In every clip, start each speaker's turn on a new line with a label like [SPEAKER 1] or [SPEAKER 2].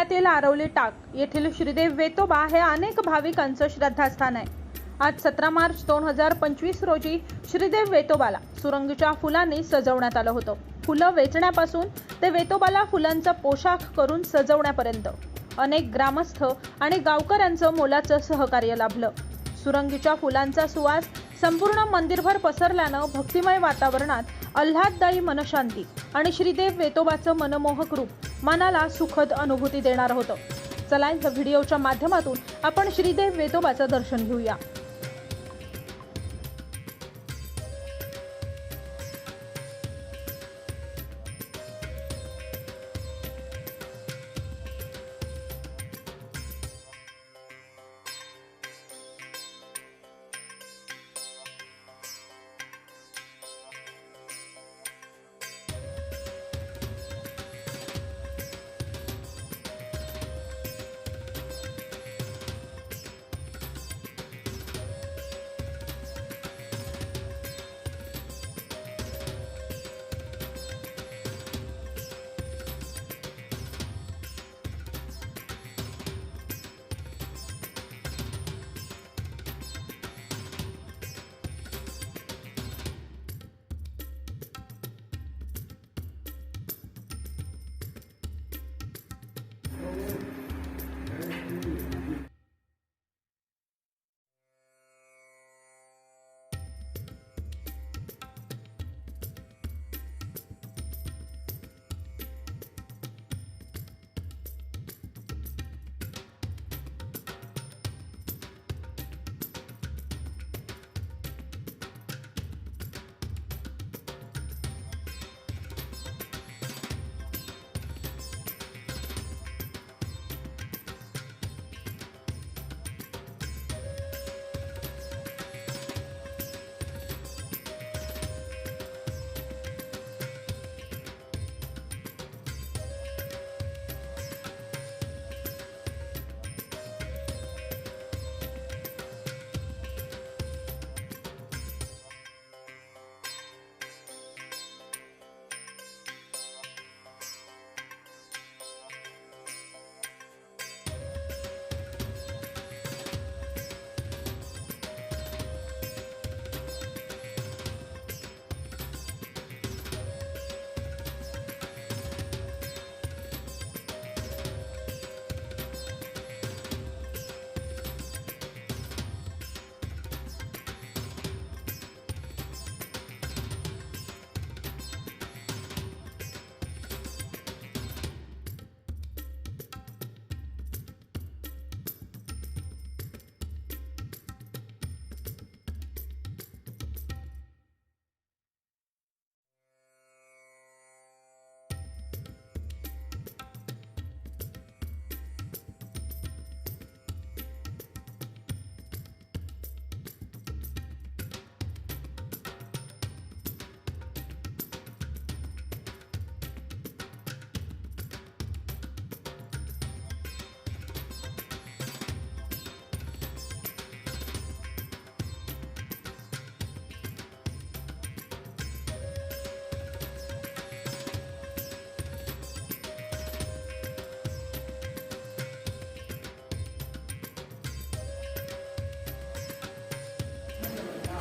[SPEAKER 1] जिल्ह्यातील आरवली टाक येथील श्रीदेव वेतोबा हे अनेक भाविकांचं श्रद्धास्थान आहे. आज सतरा मार्च दोन हजार पंचवीस रोजी श्रीदेव वेतोबाला सुरंगीच्या फुलांनी सजवण्यात आलं होतं. फुलं वेचण्यापासून ते वेतोबाला फुलांचा पोशाख करून सजवण्यापर्यंत. अनेक ग्रामस्थ आणि गावकऱ्यांचं मोलाचं सहकार्य लाभलं. सुरंगीच्या फुलांचा सुवास संपूर्ण मंदिरभर पसरल्यानं भक्तिमय वातावरणात आल्हाददायी मनशांती आणि श्रीदेव वेतोबाचं मनमोहक रूप मनाला सुखद अनुभूती देणार होतं. चला या व्हिडिओच्या माध्यमातून आपण श्रीदेव वेतोबाचं दर्शन घेऊया.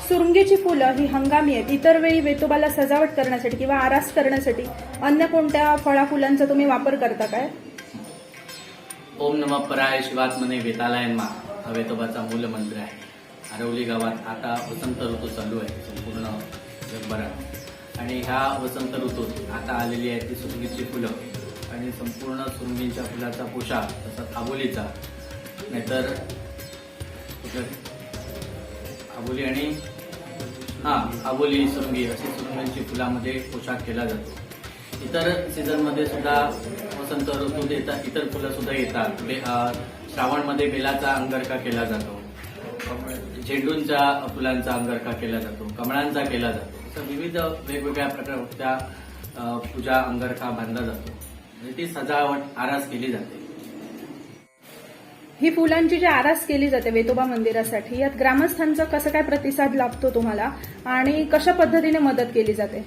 [SPEAKER 1] सुरुंगीची फुलं ही हंगामी आहेत इतर वेळी वेतोबाला सजावट करण्यासाठी किंवा आरास करण्यासाठी अन्य कोणत्या फळा फुलांचा तुम्ही वापर करता काय?
[SPEAKER 2] ओम नम पराय शिवात्मने वेतालयन हा वेतोबाचा मूल मंत्र आहे. आरवली गावात आता वसंत ऋतू चालू आहे. संपूर्ण जगभरात. आणि ह्या वसंत ऋतूत आता आलेली आहे ती सुरंगीची फुलं. आणि संपूर्ण सुरंगीच्या फुलाचा पोशाख तसा आबोलीचा नाहीतर आबोली आणि हा आबोली सुंगी अशी सुरंगांची फुलामध्ये पोशाख केला जातो. इतर सीझनमध्ये सुद्धा वसंत ऋतूत येतात इतर फुलं सुद्धा येतात. बे- श्रावणमध्ये बेलाचा अंगरखा केला जातो. झेंडूंच्या फुलांचा अंगरखा केला जातो. कमळांचा केला जातो. असं विविध वेगवेगळ्या प्रकारच्या पूजा अंगरखा बांधला जातो. म्हणजे ती सजावट आरास केली जाते.
[SPEAKER 1] ही फुलांची जी आरास केली जाते वेतोबा मंदिरासाठी यात ग्रामस्थांचा कसं काय प्रतिसाद लाभतो तुम्हाला? आणि कशा पद्धतीने मदत केली जाते?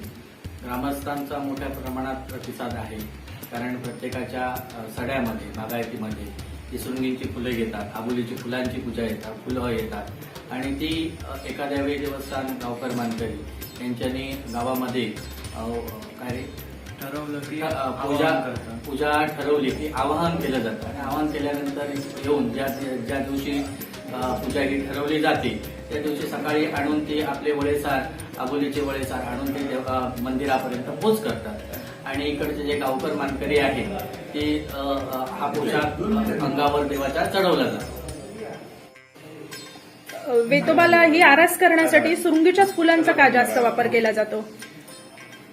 [SPEAKER 2] ग्रामस्थांचा मोठ्या प्रमाणात प्रतिसाद आहे. कारण प्रत्येकाच्या सड्यामध्ये बागायतीमध्ये इसुंगींची फुलं येतात आबुलीची फुलांची पूजा येतात फुलं येतात. आणि ती एखाद्या वेळी देवस्थान गावकर मानकरी यांच्यानी गावामध्ये काय
[SPEAKER 3] ठरवलं की
[SPEAKER 2] पूजा. पूजा ठरवली की आवाहन केलं जातं. आणि आवाहन केल्यानंतर येऊन ज्या ज्या दिवशी पूजा ही ठरवली जाते त्या दिवशी सकाळी आणून ते आपले वळेसार आबोलीचे वळेसार आणून ते मंदिरापर्यंत पोच करतात. आणि इकडचे जे गावकर मानकरी आहेत ते हा पोशाख अंगावर देवाच्या चढवला जातो.
[SPEAKER 1] वेतोबाला ही आरास करण्यासाठी सुरुंगीच्याच फुलांचा का जास्त वापर केला जातो?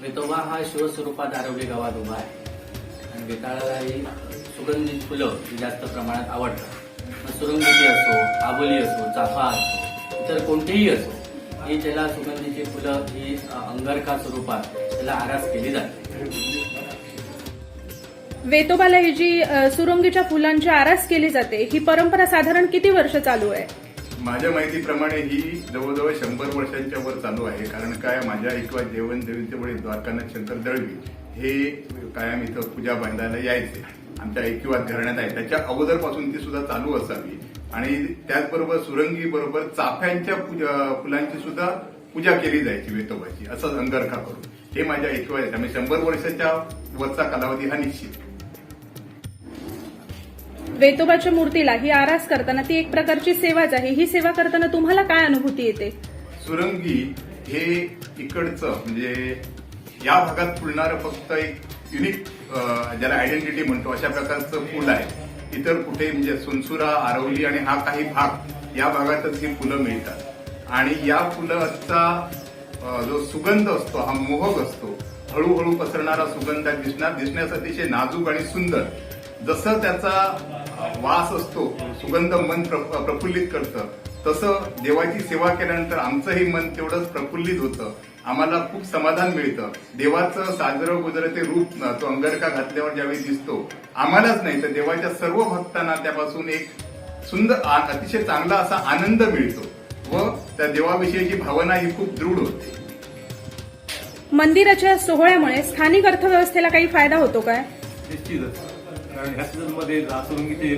[SPEAKER 2] वेतोबा हा शिवस्वरूपात आरवली गावात उभा आहे. आणि वेताळाला ही सुगंधित फुलं जास्त प्रमाणात आवडतात. सुरंगीची असो आबोली असो चाफा असो इतर कोणतीही असो ही त्याला सुगंधीची फुलं ही अंगरखा स्वरूपात त्याला आरास केली जाते.
[SPEAKER 1] वेतोबाला ही जी सुरंगीच्या सुरुंगीच्या फुलांची आरास केली जाते ही परंपरा साधारण किती वर्ष चालू आहे?
[SPEAKER 4] माझ्या माहितीप्रमाणे ही जवळजवळ शंभर वर्षांच्या वर चालू आहे. कारण काय? माझ्या किंवा जेवण देवीचे वडील द्वारकानाथ शंकर दळवी हे कायम इथं पूजा बांधायला यायचे. आमच्या ऐकिवात घराण्यात आहे. त्याच्या अगोदरपासून ती सुद्धा चालू असावी. आणि त्याचबरोबर सुरंगी बरोबर चाफ्यांच्या फुलांची सुद्धा पूजा केली जायची वेतोबाची. असं अंगरखा करून. हे माझ्या ऐकिवात त्यामुळे शंभर वर्षाच्या वरचा कालावधी हा निश्चित.
[SPEAKER 1] वेतोबाच्या मूर्तीला ही आरास करताना ती एक प्रकारची सेवाच आहे. ही सेवा करताना तुम्हाला काय अनुभूती येते?
[SPEAKER 4] सुरंगी हे इकडचं म्हणजे या भागात फुलणारं फक्त एक युनिक ज्याला आयडेंटिटी म्हणतो अशा प्रकारचं फुल आहे. इतर कुठे म्हणजे सुनसुरा आरवली आणि हा काही भाग या भागातच ही फुलं मिळतात. आणि या फुलाचा जो सुगंध असतो हा मोहक असतो. हळूहळू पसरणारा सुगंध दिसणार दिसण्यास अतिशय नाजूक आणि सुंदर. जसं त्याचा वास असतो सुगंध मन प्र- प्रफुल्लित करतं तसं देवाची सेवा केल्यानंतर आमचंही मन तेवढंच प्रफुल्लित होतं. आम्हाला खूप समाधान मिळतं. देवाचं साजरं गुजरं ते रूप तो अंगरका घातल्यावर ज्यावेळी दिसतो आम्हालाच नाही तर देवाच्या सर्व भक्तांना त्यापासून एक सुंदर अतिशय चांगला असा आनंद मिळतो व त्या देवाविषयीची भावना ही खूप दृढ होते.
[SPEAKER 1] मंदिराच्या सोहळ्यामुळे स्थानिक अर्थव्यवस्थेला काही फायदा होतो काय?
[SPEAKER 3] निश्चितच. कारण ह्या सीझनमध्ये रासरंगीचे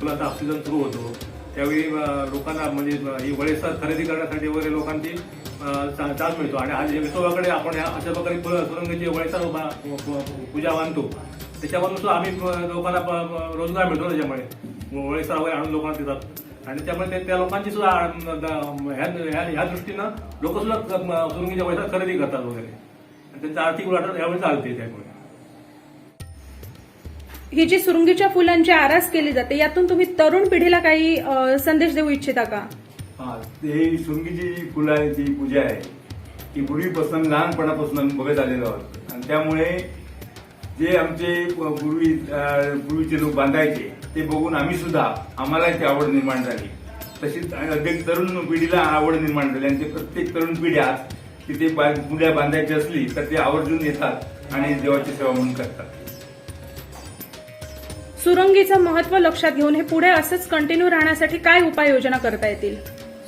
[SPEAKER 3] फुलाचा ऑक्सिजन सीझन सुरू होतो. त्यावेळी लोकांना म्हणजे ही वळेसर खरेदी करण्यासाठी वगैरे लोकांची चा- चान्स मिळतो. आणि आज विठोबाकडे आपण ह्या अशा प्रकारे फुलं सुरंगीची वळेसर पूजा मानतो त्याच्यावरून सुद्धा आम्ही लोकांना प- रोजगार मिळतो त्याच्यामुळे. वळेसर वगैरे आणून लोकांना देतात. आणि त्यामुळे ते- त्या लोकांची सुद्धा ह्या ह्या- ह्या दृष्टीनं लोक सुद्धा सुरुंगीच्या सुरंगीच्या वळेसर खरेदी करतात वगैरे. आणि आर्थिक उलाढाल यावेळी चालते त्यामुळे.
[SPEAKER 1] ही जी सुरुंगीच्या फुलांची आरास केली जाते यातून तुम्ही तरुण पिढीला काही संदेश देऊ इच्छिता का?
[SPEAKER 5] हा ते सुरुंगीची जी फुलं आहे जी पूजा आहे. ती पूर्वीपासून लहानपणापासून बघत आलेलो आहोत. आणि त्यामुळे जे आमचे पूर्वी पूर्वीचे लोक बांधायचे ते बघून आम्ही सुद्धा आम्हाला ती आवड निर्माण झाली. तशीच अधिक तरुण पिढीला आवड निर्माण झाली. आणि ते प्रत्येक तरुण पिढी आज तिथे पुढ्या बांधायची असली तर ते आवर्जून येतात आणि देवाची सेवा म्हणून करतात.
[SPEAKER 1] सुरंगीचं महत्त्व लक्षात घेऊन हे पुढे असंच कंटिन्यू राहण्यासाठी काय उपाययोजना करता येतील?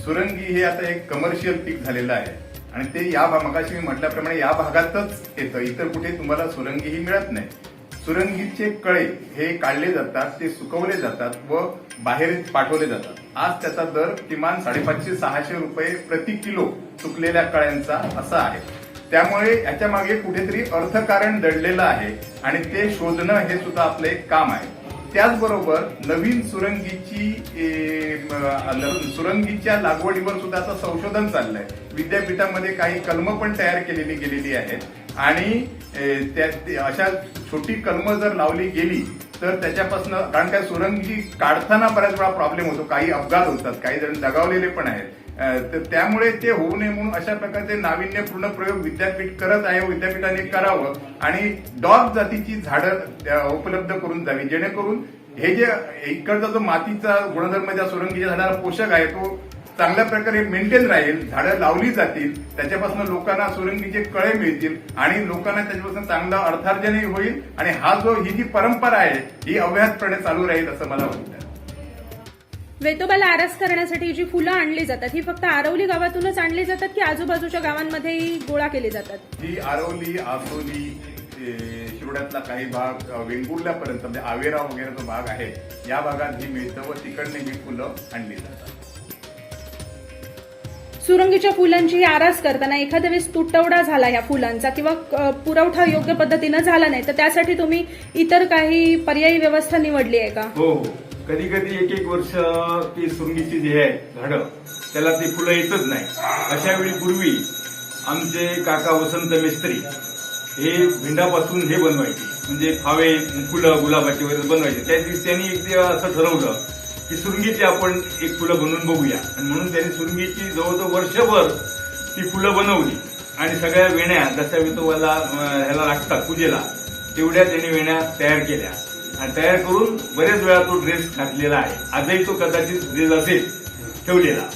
[SPEAKER 4] सुरंगी हे आता एक कमर्शियल पीक झालेलं आहे. आणि ते या मगाशी मी म्हटल्याप्रमाणे या भागातच येतं. इतर कुठे तुम्हाला सुरंगी ही मिळत नाही. सुरंगीचे कळे हे काढले जातात ते सुकवले जातात व बाहेर पाठवले जातात. आज त्याचा दर किमान साडेपाचशे सहाशे रुपये प्रति किलो सुकलेल्या कळ्यांचा असा आहे. त्यामुळे याच्या मागे कुठेतरी अर्थकारण दडलेलं आहे आणि ते शोधणं हे सुद्धा आपलं एक काम आहे. त्याचबरोबर नवीन सुरंगीची सुरंगीच्या लागवडीवर सुद्धा आता संशोधन चाललंय. विद्यापीठामध्ये काही कलम पण तयार केलेली गेलेली आहेत. आणि त्या अशा छोटी कलम जर लावली गेली तर त्याच्यापासून कारण काय सुरंगी काढताना बऱ्याच वेळा प्रॉब्लेम होतो. काही अपघात होतात काही जण दगावलेले पण आहेत. तर त्यामुळे ते होऊ नये म्हणून अशा प्रकारचे नाविन्यपूर्ण प्रयोग विद्यापीठ करत आहे विद्यापीठाने करावं आणि डॉग जातीची झाडं उपलब्ध करून जावी जेणेकरून हे जे इकडचा जो मातीचा गुणधर्म ज्या सुरंगीच्या झाडाला पोषक आहे तो चांगल्या प्रकारे मेंटेन राहील झाडं लावली जातील त्याच्यापासून लोकांना सुरंगीचे कळे मिळतील आणि लोकांना त्याच्यापासून चांगला अर्थार्जनही होईल आणि हा जो ही जी परंपरा आहे ही अव्याहतपणे चालू राहील असं मला वाटतं.
[SPEAKER 1] वेतोबाला आरास करण्यासाठी जी फुलं आणली जातात ही फक्त आरवली गावातूनच आणली जातात की आजूबाजूच्या गावांमध्येही गोळा केली जातात?
[SPEAKER 4] ही आरवली आसोली मंत्रुड्यातला काही भाग वेंगुर्ल्यापर्यंत म्हणजे आवेरा वगैरे जो भाग आहे या भागात ही मिळतं व तिकडनं ही फुलं आणली जातात.
[SPEAKER 1] सुरंगीच्या फुलांची आरास करताना एखाद्या वेळेस तुटवडा झाला ह्या फुलांचा किंवा पुरवठा योग्य पद्धतीनं झाला नाही तर त्यासाठी तुम्ही इतर काही पर्यायी व्यवस्था निवडली आहे का?
[SPEAKER 5] हो हो. कधी कधी एक एक वर्ष ती सुरंगीची जी आहे झाडं त्याला ती फुलं येतच नाही. अशा वेळी पूर्वी आमचे काका वसंत मिस्त्री हे भिंडापासून हे बनवायचे. म्हणजे फावे फुलं गुलाबाची वगैरे बनवायचे. त्या दिवशी त्यांनी एक असं ठरवलं की सुरंगीची आपण एक फुलं बनवून बघूया. आणि म्हणून त्यांनी सुरंगीची जवळजवळ वर्षभर ती फुलं बनवली. आणि सगळ्या वेण्या जशा वितोबाला ह्याला लागतात पूजेला तेवढ्या त्यांनी वेण्या तयार केल्या. तयार करून बरेच वेळा तो ड्रेस घातलेला आहे. आजही तो कदाचित ड्रेस असेल ठेवलेला.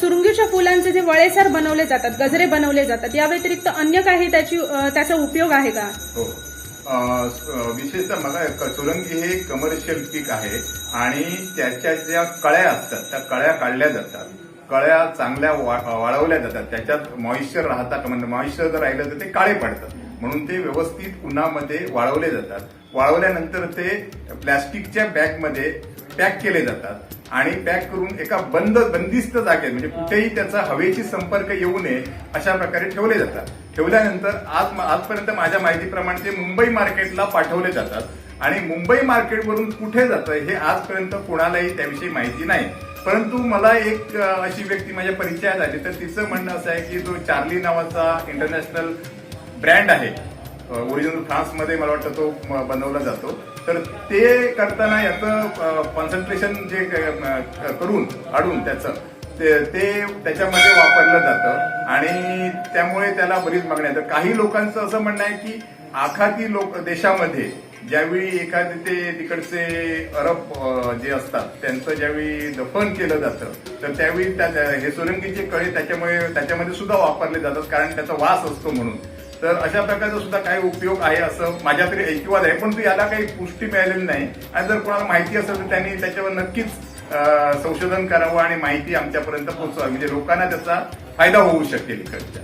[SPEAKER 1] सुरंगीच्या फुलांचे जे वळेसार बनवले जातात गजरे बनवले जातात या व्यतिरिक्त अन्य काही त्याची त्याचा उपयोग आहे का?
[SPEAKER 4] हो. विशेषतः मला क- सुरंगी हे कमर्शियल पीक आहे आणि त्याच्या ज्या कळ्या असतात त्या कळ्या काढल्या जातात. कळ्या चांगल्या वाळवल्या जातात. त्याच्यात मॉइश्चर राहता का म्हणजे मॉइश्चर जर राहिलं तर ते काळे पडतात. म्हणून ते व्यवस्थित उन्हामध्ये वाळवले जातात. वाळवल्यानंतर ते प्लॅस्टिकच्या बॅगमध्ये पॅक केले जातात. आणि पॅक करून एका बंद बंदिस्त जागेत म्हणजे कुठेही त्याचा हवेशी संपर्क येऊ नये अशा प्रकारे ठेवले जातात. ठेवल्यानंतर आज आजपर्यंत माझ्या माहितीप्रमाणे ते मुंबई मार्केटला पाठवले जातात. आणि मुंबई मार्केटवरून कुठे जातं हे आजपर्यंत कोणालाही त्याविषयी माहिती नाही. परंतु मला एक अशी व्यक्ती माझ्या परिचयात आली. तर तिचं म्हणणं असं आहे की जो चार्ली नावाचा इंटरनॅशनल ब्रँड आहे. ओरिजिनल फ्रान्समध्ये मला वाटतं तो बनवला जातो. तर ते करताना याचं कॉन्सन्ट्रेशन जे करून काढून त्याचं ते ते त्याच्यामध्ये वापरलं जातं. आणि त्यामुळे त्याला बरीच मागणी आहे. तर काही लोकांचं असं म्हणणं आहे की आखाती लोक देशामध्ये ज्यावेळी एखादे ते तिकडचे अरब जे असतात त्यांचं ज्यावेळी दफन केलं जातं तर त्यावेळी त्या हे सोलंकीचे कळे त्याच्यामुळे त्याच्यामध्ये सुद्धा वापरले जातात कारण त्याचा वास असतो म्हणून. तर अशा प्रकारचा सुद्धा काही उपयोग आहे असं माझ्या तरी ऐकिवाद आहे पण याला काही पुष्टी मिळालेली नाही. आणि जर कोणाला माहिती असेल तर त्यांनी त्याच्यावर नक्कीच संशोधन करावं आणि माहिती आमच्यापर्यंत पोहोचवावी म्हणजे लोकांना त्याचा फायदा होऊ शकेल इकडच्या.